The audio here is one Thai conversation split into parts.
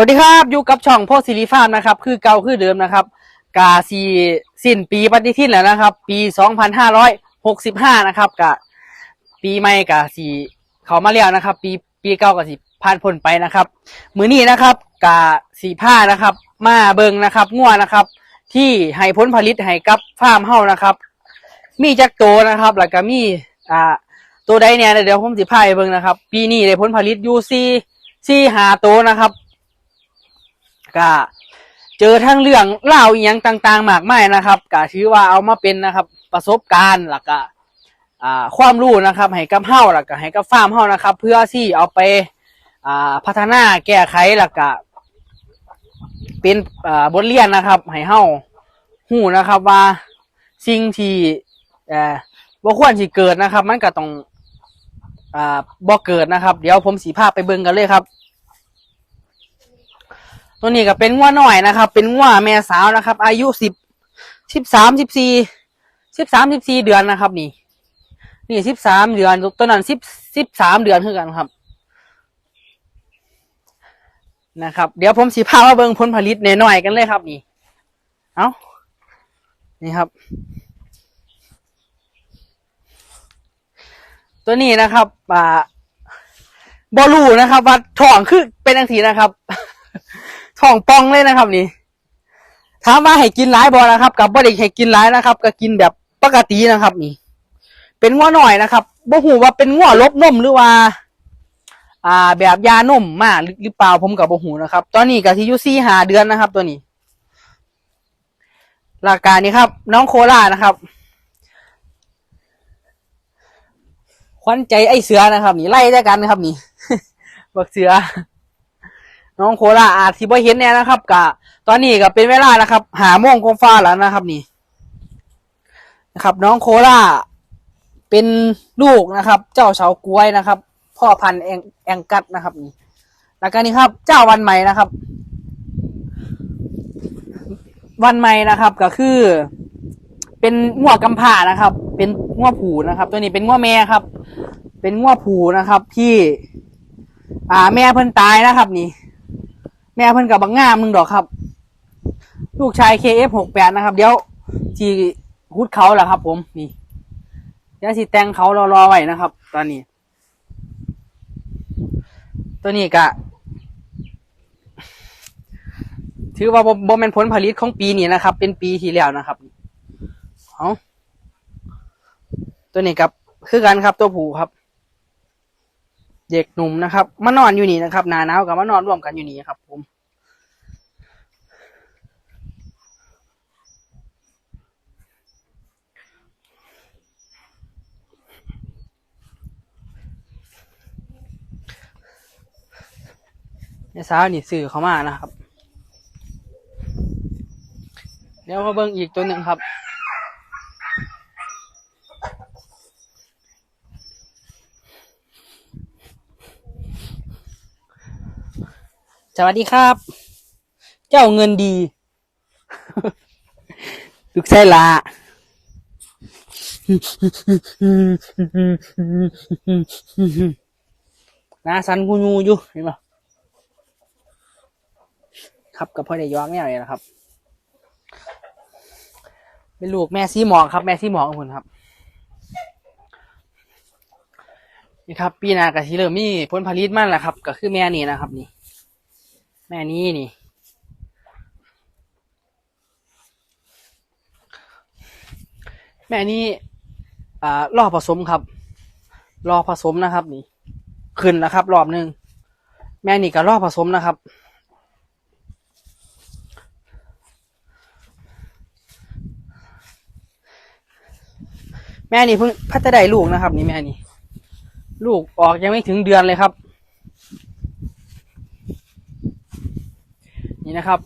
สวัสดีครับ อยู่กับช่องโพสิริฟาร์มนะครับ คือเก่าคือเดิมนะครับ กาซีสิ้นปีปฏิทินแล้วนะครับ ปี 2565 นะครับกะปีใหม่กาสีเขามาแล้วนะครับ ปีปีเก่ากะสีผ่านพ้นไปนะครับ มือนี้นะครับกาสีผ้านะครับ มาเบิงนะครับง่วนะครับ ที่ให้ผลผลิตให้กับฟาร์มเฮานะครับ มีจักโตนะครับ แล้วก็มีอ่าตัวใดเนี่ยเดี๋ยวผมสิพาไปเบิงนะครับ ปีนี้ได้ผลผลิตอยู่ซีซีหาโตนะครับ ก็เจอทั้งเรื่องเล่าอีหยังต่างๆมากมายนะครับก็ถือว่าเอามาเป็นนะครับ ประสบการณ์แล้วก็อ่าความรู้นะครับให้กับเฮาแล้วก็ให้กับฟาร์มเฮานะครับ เพื่อที่เอาไปอ่าพัฒนาแก้ไขแล้วก็เป็นอ่าบทเรียนนะครับให้เฮาฮู้นะครับว่าสิ่งที่เอ่อบ่ควรสิเกิดนะครับ มันก็ต้องอ่าบ่เกิดนะครับ เดี๋ยวผมสีภาพไปเบิ่งกันเลยครับ ตัวนี้ก็เป็นงัวหน่อยนะครับ เป็นงัวแม่สาวนะครับ อายุสิบสิบสามสิบสี่สิบสามสิบสี่เดือนนะครับ นี่ นี่สิบสามเดือนตัวนั้นสิบสิบสามเดือนเท่ากันครับนะครับ เดี๋ยวผมสีพามาเบิ่งผลผลิตหน่อยๆกันเลยครับ นี่ เอานี่ครับ ตัวนี้นะครับ อ่าบอลูนะครับว่าท้องคือเป็นอังทีนะครับ ท้องปองเลยนะครับ นี่ถามว่าให้กินหลายบอนะครับ กับบ่ได้ให้กินหลายนะครับ ก็กินแบบปกตินะครับ นี่ เป็นง้อหน่อยนะครับบ่หูว่าเป็นง้อลบนมหรือว่า อ่า แบบยานมมาหรือหรือเปล่าผมกับบ่หูนะครับ ตอนนี้ก็ที่ยูซี่หาเดือนนะครับ ตัวนี้หลักการนี้ครับ น้องโคลานะครับขวัญใจไอเสือนะครับ นี่ไล่ด้วยกันนะครับ นี่บักเสือ น้องโคลาอาจที่บ่เห็นเนี่ยนะครับกะตอนนี้ก็เป็นเวลานะครับ หาโมงกงฟ้าแล้วนะครับนี่นะครับ น้องโคลาเป็นลูกนะครับ เจ้าเฉากล้วยนะครับ พ่อพันธุ์แองแองกัดนะครับนี่แล้วก็นี่ครับ เจ้าวันใหม่นะครับ วันใหม่นะครับก็คือ เป็นงัวกำพร้านะครับ เป็นงัวผูนะครับ ตัวนี้เป็นงัวแม่ครับ เป็นงัวผูนะครับที่ อ่าแม่เพิ่นตายนะครับ นี่ แม่เพิ่นกับบังงามมึงดอกครับ ลูกชาย KF68 นะครับ เดี๋ยวจีฮุดเขาแหละครับ ผมนี่เดี๋ยวสิแตงเขารอรอไว้นะครับ ตอนนี้ ตัวนี้กะ ถือว่าบ่บ่เป็นผลผลิตของปีนี้นะครับ เป็นปีที่แล้วนะครับเอาตัวนี้กับคือกันครับตัวผูครับ เด็กหนุ่มนะครับมานอนอยู่นี่นะครับหนาหนาวกับมานอนร่วมกันอยู่นี่ครับ ผมในสาวนี่สื่อเขามานะครับ เดี๋ยวมาเบิ่งอีกตัวหนึ่งครับ สวัสดีครับ เจ้าเงินดี ลูกไส้ละนาสันกูยูอยู่เห็นปะครับกับพ่อได้ย้อนแนวนี้นะครับ เป็นลูกแม่ซีหมอกครับ แม่ซีหมองคุณครับ นี่ครับ ปีนาก็สิเริ่มมีผลผลิตมันแหละครับ ก็คือแม่นี่นะครับ นี่ แม่นี้นี่ แม่นี้อ่ารอบผสมครับ รอผสมนะครับ นี่ ขึ้นแล้วครับ รอบหนึ่งแม่นี่ก็รอบผสมนะครับ แม่นี่เพิ่งพัฒนาได้ลูกนะครับ นี่แม่นี่ ลูกออกยังไม่ถึงเดือนเลยครับ นี่นะครับ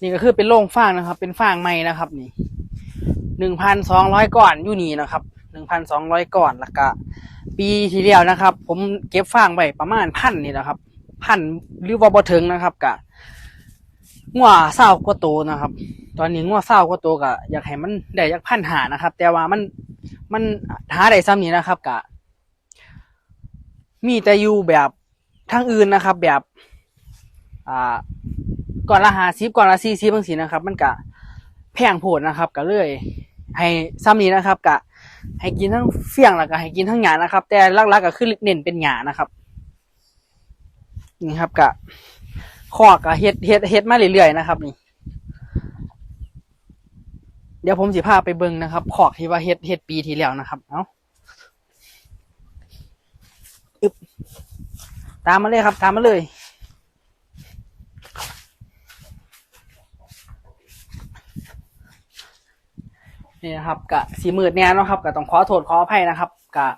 นี่ก็คือเป็นโรงฟางนะครับ เป็นฟางไม้นะครับ นี่หนึ่งพันสองร้อยก่อนอยู่นี่นะครับหนึ่งพันสองร้อยก่อนแล้วก็ปีที่แล้วนะครับ ผมเก็บฟางไว้ประมาณพันนี่นะครับ พันหรือว่าบ่ถึงนะครับกะงัวเศร้ากว่าโตนะครับ ตอนนี้งัวเศร้ากว่าโตกะอยากให้มันได้อยากพันหานะครับ แต่ว่ามันมันหาได้ซ้ำนี้นะครับกะ มีแต่อยู่แบบทางอื่นนะครับ แบบ อ่าก่อนละหาซิก่อนละซีซีบางสีนะครับ มันกะแพงโผดนะครับก็เลย ให้ซ้ำนี้นะครับกะให้กินทั้งเฟี้ยงแล้วก็ให้กินทั้งหยานะครับ แต่ลักๆก็คือเน้นเป็นหยานะครับนี่ครับกะคอกกะเฮ็ดเฮ็ดเฮ็ดมาเรื่อยๆนะครับ นี่ เดี๋ยวผมสิพาไปเบิ่งนะครับขอกที่ว่าเฮ็ดเฮ็ดปีที่แล้วนะครับ เอาตามมาเลยครับ ตามมาเลย นี่นะครับกะสีมืดเนี่ยเนาะครับกะต้องขอโทษขออภัยนะครับกะ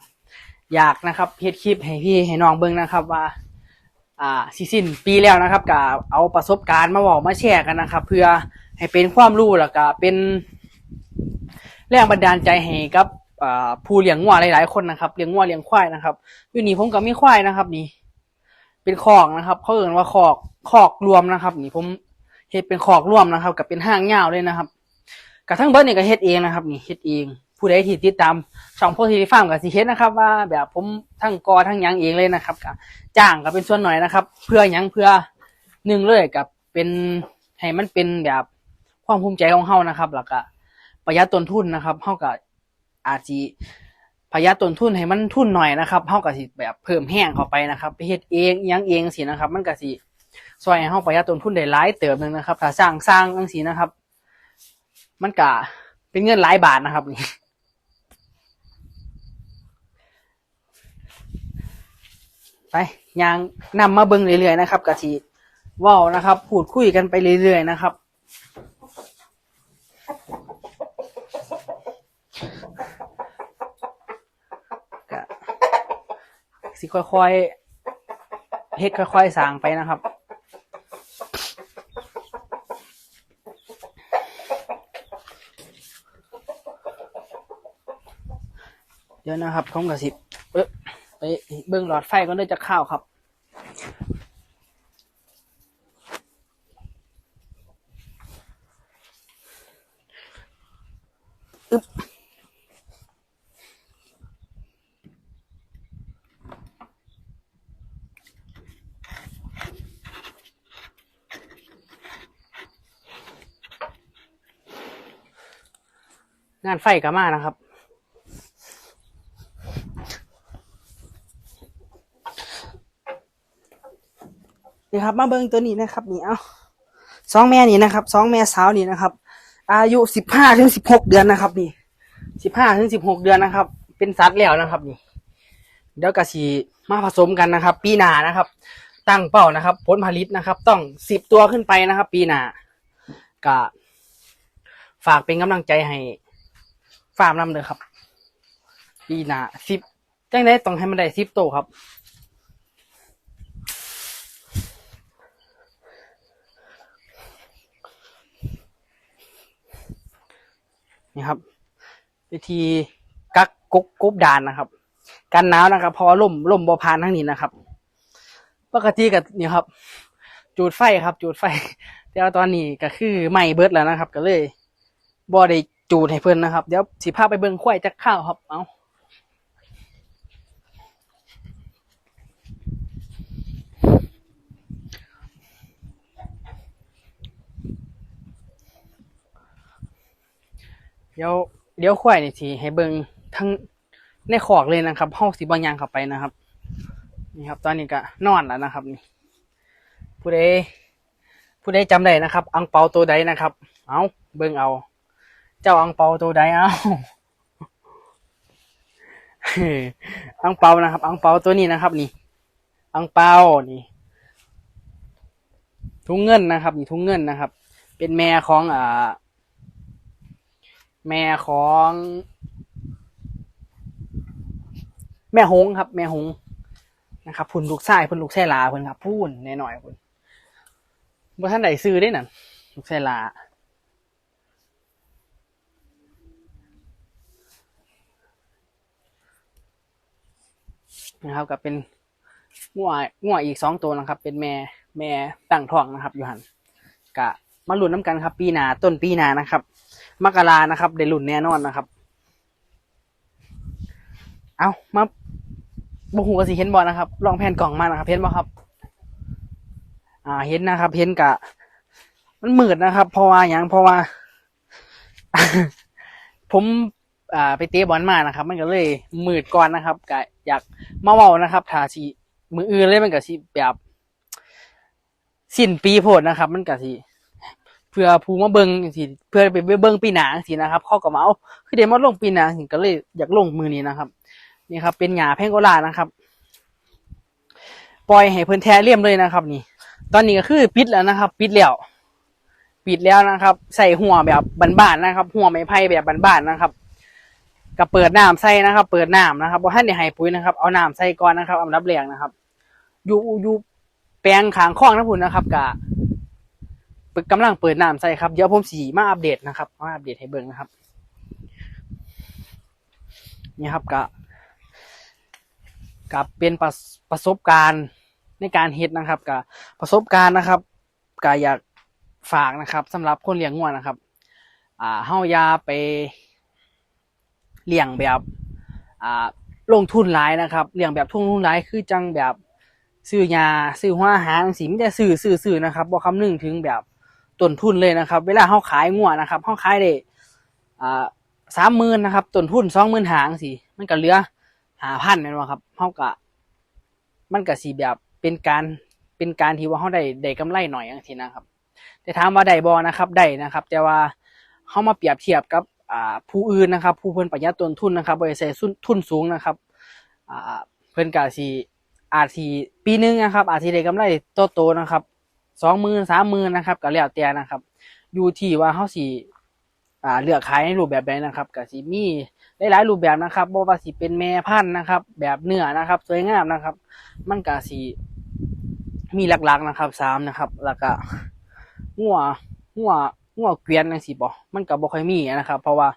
อยากนะครับเฮ็ดคลิปให้พี่ให้น้องเบิ่งนะครับว่า อ่าสิสิ้นปีแล้วนะครับกะเอาประสบการณ์มาบอกมาแชร์กันนะครับ เพื่อให้เป็นความรู้แล้วก็เป็นแรงบันดาลใจให้กับอ่าผู้เลี้ยงงัวหลายๆคนนะครับเลี้ยงงัวเลี้ยงควายนะครับอยู่นี่ผมก็มีควายนะครับ นี่ เป็นคอกนะครับเขาเอ่นว่าคอกคอกรวมนะครับ นี่ผมเฮ็ดเป็นคอกรวมนะครับ กับเป็นห้างยาวเลยนะครับ กับทั้งเบิร์ดนี่ก็เฮ็ดเองนะครับนี่เฮ็ดเอง ผู้ใดที่ติดตามช่องโพธิฟาร์มกับสิเฮ็ดนะครับ ว่าแบบผมทั้งกอทั้งยังเองเลยนะครับกับจ้างก็เป็นส่วนหน่อยนะครับ เพื่อยังเพื่อหนึ่งเลยกับเป็นให้มันเป็นแบบความภูมิใจของเฮานะครับแล้วก็ประหยัดต้นทุนนะครับเท่ากับอาจจะประหยัดต้นทุนให้มันทุนหน่อยนะครับเท่ากับสิแบบเพิ่มแห้งเข้าไปนะครับไปเฮ็ดเองยังเองสินะครับ มันก็สิช่วยให้เฮาประหยัดต้นทุนได้หลายเติมนึงนะครับ ถ้าสร้างสร้างจังซี่นะครับ มันก็เป็นเงินหลายบาทนะครับนี่ไปยางนำมาเบิ่งเรื่อยๆนะครับกะสิว้าวนะครับ พูดคุยกันไปเรื่อยๆนะครับก็สิค่อยๆเฮ็ดค่อยๆสางไปนะครับ เดี๋ยวนะครับผมกับสิเอ๊ะไปเบิ่งหลอดไฟก็เนื่อจะเข้าวครับอึ๊บงานไฟก็มานะครับ นี่ครับ มาเบิ้งตัวนี้นะครับนี่เอาสองแม่นี่นะครับสองแม่สาวนี่นะครับ อายุสิบห้าถึงสิบหกเดือนนะครับ นี่สิบห้าถึงสิบหกเดือนนะครับ เป็นสัตว์แล้วนะครับ นี่ เดี๋ยวกะสีมาผสมกันนะครับ ปีหน้านะครับ ตั้งเป้านะครับ ผลผลิตนะครับ ต้องสิบตัวขึ้นไปนะครับ ปีหน้ากะฝากเป็นกำลังใจให้ฟาร์มนำเลยครับ ปีหน้าสิบจังได้ต้องให้มันได้สิบโตวครับ นี่ครับ วิธีกักกกกบดานนะครับ กันหนาวนะครับเพราะว่มลมลมบอพานทั้งนี้นะครับ ปกติกับนี่ครับ จูดไฟครับ จูดไฟ แต่ว่าตอนนี้ก็คือไหม้เบิดแล้วนะครับ ก็เลยบ่ได้จูดให้เพื่อนนะครับ เดี๋ยวสิพาไปเบิ่งควายจักข้าวครับ เอา เดี๋ยวเดี๋ยวควายนี่สิให้เบิ่งทั้งในขอกเลยนะครับห้องสีบางยางเข้าไปนะครับ นี่ครับ ตอนนี้ก็นอนแล้วนะครับนี่ผู้ใดผู้ใดจำได้นะครับ อังเปาตัวใดนะครับ เอาเบิ่งเอา เจ้าอังเปาตัวใดเอาอังเปานะครับ อังเปาตัวนี้นะครับ นี่ อังเปานี่ทุ่งเงินนะครับ นี่ทุ่งเงินนะครับ เป็นแม่ของอ่า แม่ของ แม่หงครับ แม่หงนะครับพุ่นลูกชายพุ่นลูกชายลาพุ่นครับพุ่นแน่หน่อยพุ่นบ่ท่านใดซื้อได้นั่นลูกชายลานะครับกับเป็นงัวงัวอีกสองตัวนะครับ เป็นแม่แม่ตั้งท้องนะครับอยู่หันกะมาลุ้นน้ำกันครับ ปีหนาต้นปีหนานะครับ มกรานะครับได้ลุ้นแน่นอนนะครับ เอามาบงหูกสิเห็นบอลนะครับ ลองแผ่นกล่องมานะครับ เห็นบอครับ อ่าเห็นนะครับ เห็นกะ มันมืดนะครับ เพราะว่าอย่างเพราะว่า ผมอ่าไปเตะบอลมานะครับ มันก็เลยมืดก่อนนะครับกะอยากมาเว้านะครับถ้าสิมืออื่นเลยมันก็สิแบบสิ้นปีโพดนะครับ มันก็สิ เพื่อผู้มาเบิงสิเพื่อไปเบิงปีหนาสินะครับเขาก็มาเอาคือเดมาลงปีหนาสิก็เลยอยากลงมือนี้นะครับ นี่ครับ เป็นหญ้าแพงโกลานะครับ ปล่อยให้เพิ่นแท้เลี่ยมเลยนะครับ นี่ ตอนนี้ก็คือปิดแล้วนะครับ ปิดแล้วปิดแล้วนะครับ ใส่หัวแบบบานๆนะครับ หัวไม้ไผ่แบบบานๆนะครับก็เปิดน้ำใส่นะครับ เปิดน้ำนะครับบ่ทันได้ให้ปุ๋ยนะครับ เอาน้ำใส่ก่อนนะครับอันดับแรกนะครับ อยู่อยู่แปลงขางคลองนะพุ่นนะครับกะ กำลังเปิดน้ำใส่ครับ เดี๋ยวผมสีมาอัปเดตนะครับ มาอัปเดตให้เบิ่งนะครับ นี่ครับกะกับเป็นประสประสบการณ์ในการเฮ็ดนะครับกับประสบการณ์นะครับกะอยากฝากนะครับสำหรับคนเลี้ยงงัวนะครับ อ่าเฮายาไปเลี้ยงแบบอ่าลงทุนหลายนะครับเลี้ยงแบบทุ่งทุนหลายคือจังแบบซื้อยาซื้อหัวอาหารสิมีแต่ซื้อซื้อซื้อนะครับบ่คำนึงถึงแบบ ต้นทุนเลยนะครับ เวลาเฮาขายงัวนะครับเฮาขายได้อ่าสามหมื่นนะครับต้นทุนสองหมื่นหางสิมันก็เหลือหาพันแม่นบ่ครับเฮาก็มันก็สิแบบเป็นการเป็นการที่ว่าเฮาได้ได้กำไรหน่อยจังซี่นะครับ แต่ถามว่าได้บ่นะครับได้นะครับ แต่ว่าเฮามาเปรียบเทียบกับผู้อื่นนะครับ ผู้เพิ่นประหยัดต้นทุนนะครับบ่ได้ใช้ทุนสูงนะครับเพิ่นก็สิอาจสิปีหนึงนะครับ อาจสิได้กำไรโตๆนะครับ สองหมื่นสามหมื่นนะครับก็แล้วแต่นะครับ อยู่ที่ว่าเฮาสิอ่าเลือกขายในรูปแบบใดนะครับก็สิมีหลายรูปแบบนะครับบ่ว่าสิเป็นแม่พันธุ์นะครับ แบบเนื้อนะครับ สวยงามนะครับ มันก็สิมีหลักๆนะครับสามนะครับ แล้วก็งัวงัวงัวเกวียนจังซี่บ่มันก็บ่ค่อยมีนะครับ เพราะว่า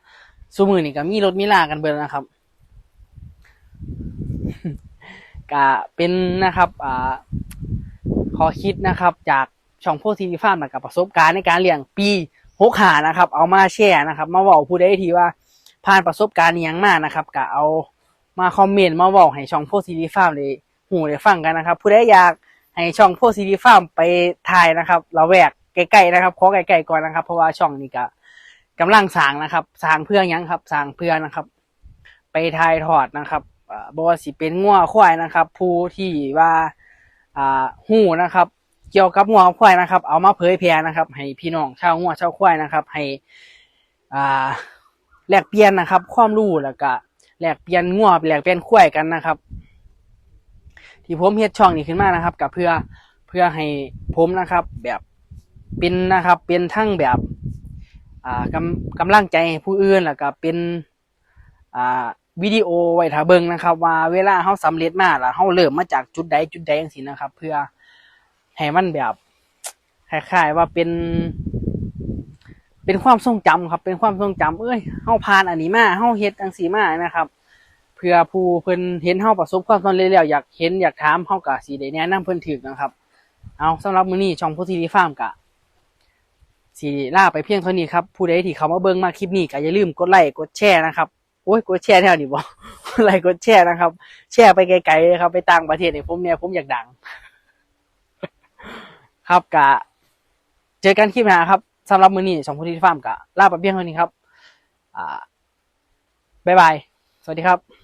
ซุมื้อนี้ก็มีรถมีลากันเบิดนะครับก็เป็นนะครับ อ่า ขอคิดนะครับ จากช่องโพธิฟาร์มกับประสบการณ์ในการเลี้ยงปีหกหานะครับ เอามาแชร์นะครับ มาบอกผู้ใดที่ว่าผ่านประสบการณ์ยังมานะครับก็เอามาคอมเมนต์มาบอกให้ช่องโพธิฟาร์มเลยหูได้ฟังกันนะครับ ผู้ใดอยากให้ช่องโพธิฟาร์มไปถ่ายนะครับเราแวกใกล้ๆนะครับขอใกล้ๆก่อนนะครับ เพราะว่าช่องนี้ก็กำลังสร้างนะครับสร้างเพื่อยังครับสร้างเพื่อนะครับ ไปถ่ายทอดนะครับอ่าบ่ว่าสิเป็นงัวควายนะครับ ผู้ที่ว่า อ่าหูนะครับ เกี่ยวกับงัวควายนะครับ เอามาเผยแพร่นะครับ ให้พี่น้องชาวงัวชาวควายนะครับ ให้อ่าแลกเปลี่ยนนะครับ ความรู้แล้วก็แลกเปลี่ยนงัวแลกเปลี่ยนควายกันนะครับ ที่ผมเฮ็ดช่องนี้ขึ้นมานะครับก็เพื่อเพื่อให้ผมนะครับ แบบเป็นนะครับ เป็นทั้งแบบอ่ากำกำลังใจให้ผู้อื่นแล้วก็เป็นอ่า วิดีโอไว้ถ้าเบิ่งนะครับ ว่าเวลาเฮาสำเร็จมาแล้วเฮาเริ่มมาจากจุดใดจุดใดจังซี่นะครับ เพื่อให้มันแบบคล้ายๆว่าเป็น เป็นความทรงจำครับ เป็นความทรงจำเอ้ยเฮาผ่านอันนี้มาเฮาเฮ็ดจังซี่มานะครับ เพื่อผู้เพิ่นเห็นเฮาประสบความสำเร็จแล้วอยากเห็นอยากถามเฮาก็สิได้แนะนำเพิ่นถูกนะครับ เอาสำหรับมื้อนี้ช่องโพธิฟาร์มก็สิลาไปเพียงเท่านี้ครับ ผู้ใดที่เข้ามาเบิ่งมาคลิปนี้ก็อย่าลืมกดไลค์กดแชร์นะครับ โอ้ยกดแชร์แถวนี้บ่ไลค์กดแชร์นะครับ แชร์ไปไกลๆเลยครับ ไปต่างประเทศเนี่ยผมเนี่ยผมอยากดัง ครับกะ เจอกันคลิปหน้าครับสำหรับมื้อนี้สองพุทธิฟาร์มกะลาไปเพียงเท่านี้ครับ อ่าบ๊ายบาย สวัสดีครับ